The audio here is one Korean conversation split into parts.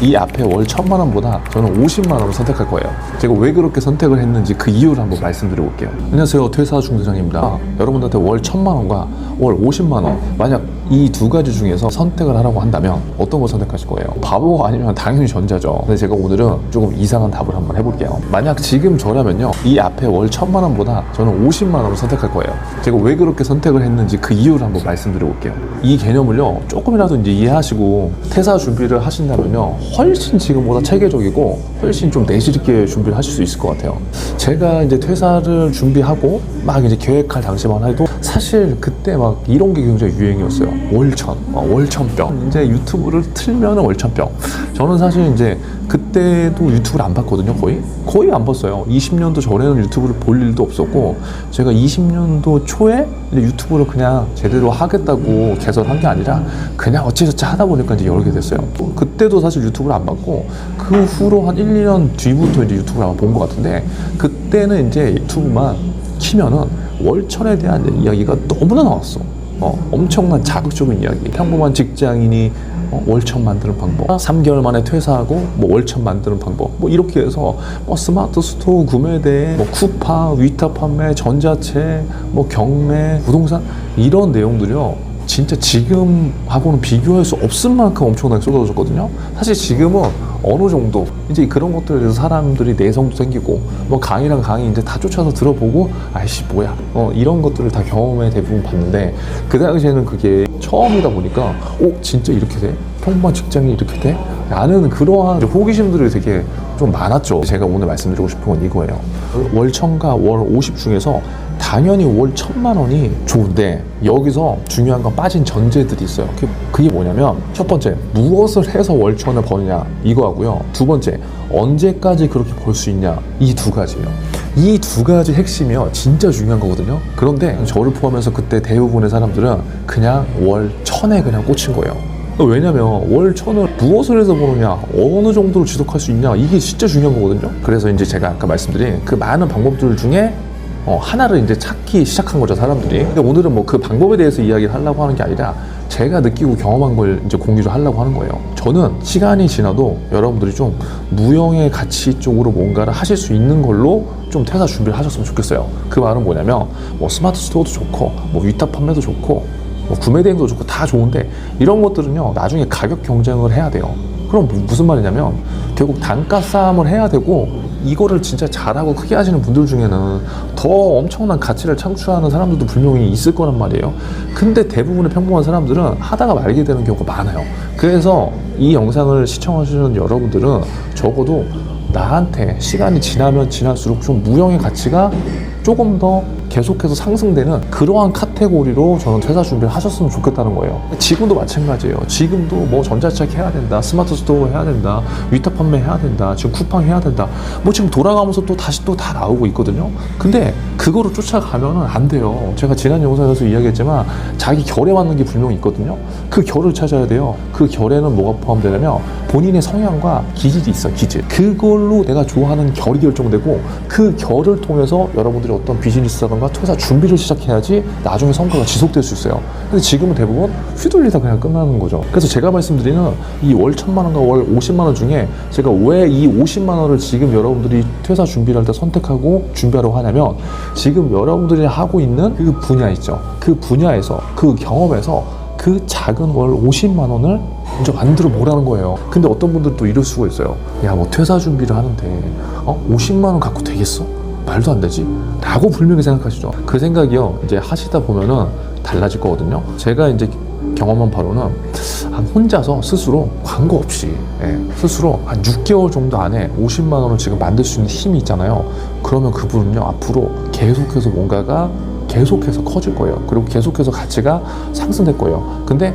이 앞에 월 천만 원보다 저는 50만 원을 선택할 거예요. 제가 왜 그렇게 선택을 했는지 그 이유를 한번 말씀드려 볼게요. 안녕하세요. 퇴사 중대장입니다. 여러분들한테 월 천만 원과 월 50만 원 만약 이 두 가지 중에서 선택을 하라고 한다면 어떤 걸 선택하실 거예요? 바보 아니면 당연히 전자죠. 근데 제가 오늘은 조금 이상한 답을 한번 해볼게요. 만약 지금 저라면요. 이 앞에 월 천만 원보다 저는 50만 원을 선택할 거예요. 제가 왜 그렇게 선택을 했는지 그 이유를 한번 말씀드려 볼게요. 이 개념을요. 조금이라도 이제 이해하시고 퇴사 준비를 하신다면요. 훨씬 지금보다 체계적이고 훨씬 좀 내실 있게 준비를 하실 수 있을 것 같아요. 제가 이제 퇴사를 준비하고 막 이제 계획할 당시만 해도 사실 그때 막 이런 게 굉장히 유행이었어요. 월천, 어, 월천병. 이제 유튜브를 틀면은 월천병. 저는 사실 이제 그때도 유튜브를 안 봤거든요, 거의. 거의 안 봤어요. 20년도 전에는 유튜브를 볼 일도 없었고, 제가 20년도 초에 유튜브를 그냥 제대로 하겠다고 개설한 게 아니라 그냥 어찌저찌 하다 보니까 이제 열게 됐어요. 그때도 사실 유튜브를 안 봤고, 그 후로 한 1, 2년 뒤부터 이제 유튜브를 본 것 같은데, 그때는 이제 유튜브만 키면은 월천에 대한 이야기가 너무나 나왔어. 어, 엄청난 자극적인 이야기. 평범한 직장인이 어, 월천 만드는 방법, 3개월 만에 퇴사하고 뭐 월천 만드는 방법, 뭐 이렇게 해서 뭐 스마트 스토어 구매대, 뭐 쿠파, 위탁 판매, 전자채, 뭐 경매, 부동산 이런 내용들이요. 진짜 지금하고는 비교할 수 없을 만큼 엄청나게 쏟아졌거든요. 사실 지금은 어느 정도 이제 그런 것들에 대해서 사람들이 내성도 생기고 뭐 강의랑 강의 이제 다 쫓아서 들어보고 아이씨 뭐야 어 이런 것들을 다 경험에 대부분 봤는데 그 당시에는 그게 처음이다 보니까 오 진짜 이렇게 돼? 평범한 직장이 이렇게 돼? 라는 그러한 호기심들이 되게 좀 많았죠. 제가 오늘 말씀드리고 싶은 건 이거예요. 월 천과 월 50 중에서 당연히 월 천만 원이 좋은데 여기서 중요한 건 빠진 전제들이 있어요. 그게, 그게 뭐냐면 첫 번째 무엇을 해서 월 천을 버느냐 이거 하고요. 두 번째 언제까지 그렇게 벌 수 있냐 이 두 가지예요. 이 두 가지 핵심이요 진짜 중요한 거거든요. 그런데 저를 포함해서 그때 대부분의 사람들은 그냥 월 천에 그냥 꽂힌 거예요. 왜냐면 월 천을 무엇을 해서 보느냐 어느 정도로 지속할 수 있냐 이게 진짜 중요한 거거든요. 그래서 이제 제가 아까 말씀드린 그 많은 방법들 중에 어, 하나를 이제 찾기 시작한 거죠 사람들이. 근데 오늘은 뭐 그 방법에 대해서 이야기를 하려고 하는 게 아니라 제가 느끼고 경험한 걸 이제 공유를 하려고 하는 거예요. 저는 시간이 지나도 여러분들이 좀 무형의 가치 쪽으로 뭔가를 하실 수 있는 걸로 좀 퇴사 준비를 하셨으면 좋겠어요. 그 말은 뭐냐면 뭐 스마트 스토어도 좋고 뭐 위탁 판매도 좋고 뭐 구매 대행도 좋고 다 좋은데 이런 것들은요 나중에 가격 경쟁을 해야 돼요. 그럼 무- 무슨 말이냐면 결국 단가 싸움을 해야 되고 이거를 진짜 잘하고 크게 하시는 분들 중에는 더 엄청난 가치를 창출하는 사람들도 분명히 있을 거란 말이에요. 근데 대부분의 평범한 사람들은 하다가 말게 되는 경우가 많아요. 그래서 이 영상을 시청하시는 여러분들은 적어도 나한테 시간이 지나면 지날수록 좀 무형의 가치가 조금 더 계속해서 상승되는 그러한 카테고리로 저는 퇴사 준비를 하셨으면 좋겠다는 거예요. 지금도 마찬가지예요. 지금도 뭐 전자책 해야 된다, 스마트 스토어 해야 된다, 위탁 판매 해야 된다, 지금 쿠팡 해야 된다. 뭐 지금 돌아가면서 또 다시 또 다 나오고 있거든요. 근데 그거를 쫓아가면은 안 돼요. 제가 지난 영상에서 이야기했지만 자기 결에 맞는 게 분명히 있거든요. 그 결을 찾아야 돼요. 그 결에는 뭐가 포함되냐면 본인의 성향과 기질이 있어, 기질. 그걸로 내가 좋아하는 결이 결정되고 그 결을 통해서 여러분들이 어떤 비즈니스라 든가 퇴사 준비를 시작해야지 나중에 성과가 지속될 수 있어요. 근데 지금은 대부분 휘둘리다 그냥 끝나는 거죠. 그래서 제가 말씀드리는 이 월 천만 원과 월 50만 원 중에 제가 왜이 50만 원을 지금 여러분들이 퇴사 준비를 할 때 선택하고 준비하려고 하냐면 지금 여러분들이 하고 있는 그 분야 있죠. 그 분야에서 그 경험에서 그 작은 월 50만 원을 먼저 만들어 보라는 거예요. 근데 어떤 분들은 또 이럴 수가 있어요. 야, 뭐 퇴사 준비를 하는데 어? 50만 원 갖고 되겠어? 말도 안 되지. 라고 분명히 생각하시죠. 그 생각이요. 이제 하시다 보면은 달라질 거거든요. 제가 이제 경험한 바로는 한 혼자서 스스로 광고 없이 예, 스스로 한 6개월 정도 안에 50만 원을 지금 만들 수 있는 힘이 있잖아요. 그러면 그분은요 앞으로 계속해서 뭔가가 계속해서 커질 거예요. 그리고 계속해서 가치가 상승될 거예요. 근데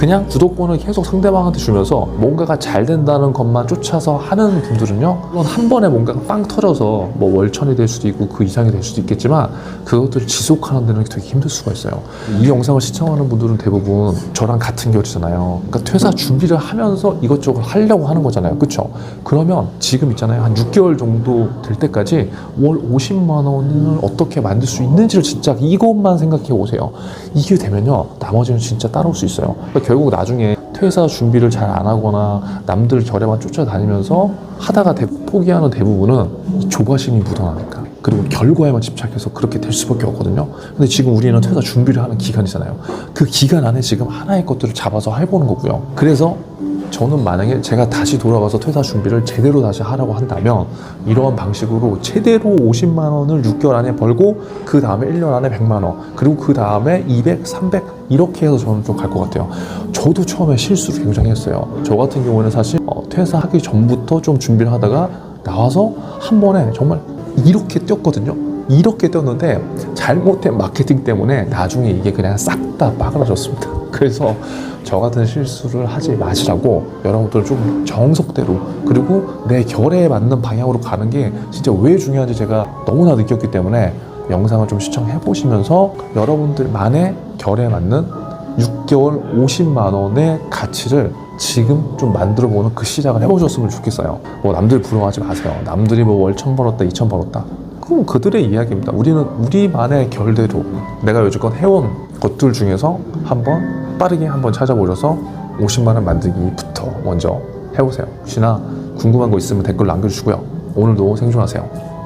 그냥 주도권을 계속 상대방한테 주면서 뭔가가 잘 된다는 것만 쫓아서 하는 분들은요, 물론 한 번에 뭔가가 빵 터져서 뭐 월천이 될 수도 있고 그 이상이 될 수도 있겠지만 그것들을 지속하는 데는 되게 힘들 수가 있어요. 이 영상을 시청하는 분들은 대부분 저랑 같은 결이잖아요. 그러니까 퇴사 준비를 하면서 이것저것 하려고 하는 거잖아요. 그렇죠? 그러면 지금 있잖아요. 한 6개월 정도 될 때까지 월 50만 원을 어떻게 만들 수 있는지를 진짜 이것만 생각해 오세요. 이게 되면요. 나머지는 진짜 따라올 수 있어요. 그러니까 결국 나중에 퇴사 준비를 잘 안 하거나 남들 결에만 쫓아다니면서 하다가 대- 포기하는 대부분은 이 조바심이 묻어나니까 그리고 결과에만 집착해서 그렇게 될 수밖에 없거든요. 근데 지금 우리는 퇴사 준비를 하는 기간이잖아요. 그 기간 안에 지금 하나의 것들을 잡아서 해보는 거고요. 그래서 저는 만약에 제가 다시 돌아가서 퇴사 준비를 제대로 다시 하라고 한다면 이러한 방식으로 최대로 50만 원을 6개월 안에 벌고 그 다음에 1년 안에 100만 원 그리고 그 다음에 200, 300 이렇게 해서 저는 좀 갈 것 같아요. 저도 처음에 실수를 굉장히 했어요. 저 같은 경우는 사실 어, 퇴사하기 전부터 좀 준비를 하다가 나와서 한 번에 정말 이렇게 뛰었거든요. 이렇게 뛰었는데 잘못된 마케팅 때문에 나중에 이게 그냥 싹 다 빠그라졌습니다. 그래서 저 같은 실수를 하지 마시라고 여러분들 좀 정석대로 그리고 내 결에 맞는 방향으로 가는 게 진짜 왜 중요한지 제가 너무나 느꼈기 때문에 영상을 좀 시청해 보시면서 여러분들만의 결에 맞는 6개월 50만 원의 가치를 지금 좀 만들어 보는 그 시작을 해보셨으면 좋겠어요. 뭐 남들 부러워하지 마세요. 남들이 뭐 월 천 벌었다, 이천 벌었다. 그건 그들의 이야기입니다. 우리는 우리만의 결대로 내가 여지껏 해온 것들 중에서 한번 빠르게 한번 찾아보셔서 50만 원 만들기부터 먼저 해보세요. 혹시나 궁금한 거 있으면 댓글 남겨주시고요. 오늘도 생존하세요.